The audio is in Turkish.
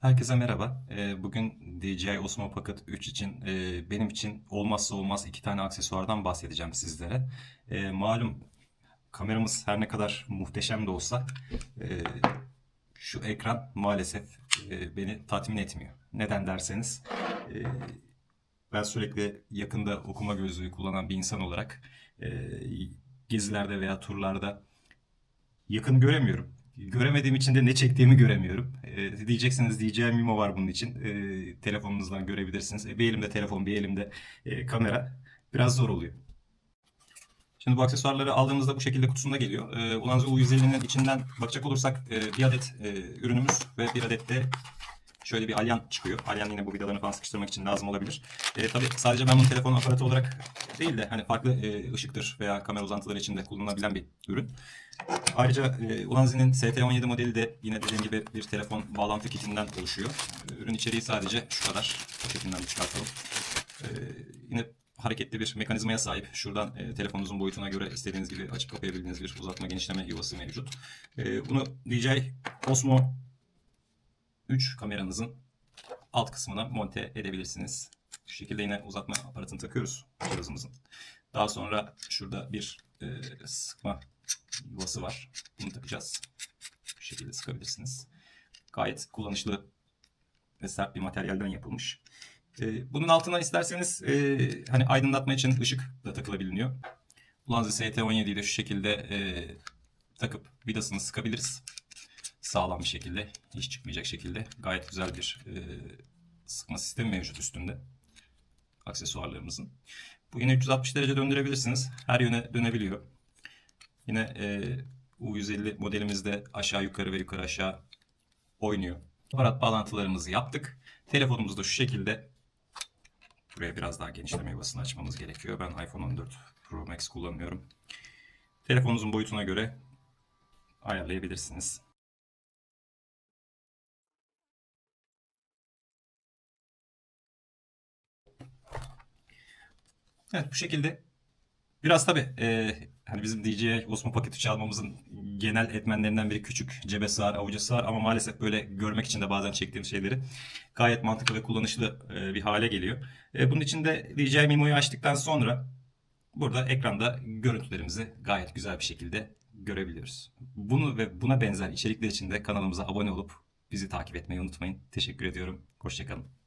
Herkese merhaba. Ee, Bugün DJI Osmo Pocket 3 için e, benim için olmazsa olmaz iki tane aksesuardan bahsedeceğim sizlere. E, Malum kameramız her ne kadar muhteşem de olsa e, şu ekran maalesef e, beni tatmin etmiyor. Neden derseniz ben sürekli yakında okuma gözlüğü kullanan bir insan olarak gezilerde veya turlarda yakın göremiyorum. Göremediğim için de ne çektiğimi göremiyorum. Ee, diyeceksiniz DJI Mimo var bunun için. Ee, telefonunuzdan görebilirsiniz. E, bir elimde telefon, bir elimde e, kamera. Biraz zor oluyor. Şimdi bu aksesuarları aldığımızda bu şekilde kutusunda geliyor. Ee, Ulanzi U150'nin içinden bakacak olursak e, bir adet e, ürünümüz ve bir adet de şöyle bir alyan çıkıyor. Alyan yine bu vidalarını falan sıkıştırmak için lazım olabilir. E, tabii sadece ben bunu telefon aparatı olarak değil de hani farklı e, ışıktır veya kamera uzantıları için de kullanılabilen bir ürün. Ayrıca e, Ulanzi'nin ST17 modeli de yine dediğim gibi bir telefon bağlantı kitinden oluşuyor. Ürün içeriği sadece şu kadar paketinden çıkartalım. E, yine hareketli bir mekanizmaya sahip. Şuradan e, telefonunuzun boyutuna göre istediğiniz gibi açıp kapayabildiğiniz bir uzatma genişleme yuvası mevcut. E, bunu DJI Osmo 3 kameranızın alt kısmına monte edebilirsiniz. Şu şekilde yine uzatma aparatını takıyoruz cihazımızın. Daha sonra şurada bir e, sıkma yuvası var. Bunu takacağız. Bu şekilde sıkabilirsiniz. Gayet kullanışlı ve sert bir materyalden yapılmış. E, bunun altına isterseniz e, hani aydınlatma için ışık da takılabiliyor. Ulanzi ST17'yi de şu şekilde e, takıp vidasını sıkabiliriz. Sağlam bir şekilde, hiç çıkmayacak şekilde gayet güzel bir e, sıkma sistemi mevcut üstünde aksesuarlarımızın. Bu yine 360 derece döndürebilirsiniz. Her yöne dönebiliyor. Yine e, U150 modelimizde aşağı yukarı ve yukarı aşağı oynuyor. Aparat bağlantılarımızı yaptık. Telefonumuz da şu şekilde. Buraya biraz daha genişleme yuvasını açmamız gerekiyor. Ben iPhone 14 Pro Max kullanıyorum. Telefonunuzun boyutuna göre ayarlayabilirsiniz. Evet bu şekilde biraz tabii e, hani bizim DJI Osmo Pocket 3 almamızın genel etmenlerinden biri küçük, cebe sığar, avuca sığar ama maalesef böyle görmek için de bazen çektiğim şeyleri gayet mantıklı ve kullanışlı e, bir hale geliyor. E, bunun için de DJI Mimo'yu açtıktan sonra burada ekranda görüntülerimizi gayet güzel bir şekilde görebiliyoruz. Bunu ve buna benzer içerikler için de kanalımıza abone olup bizi takip etmeyi unutmayın. Teşekkür ediyorum. Hoşçakalın.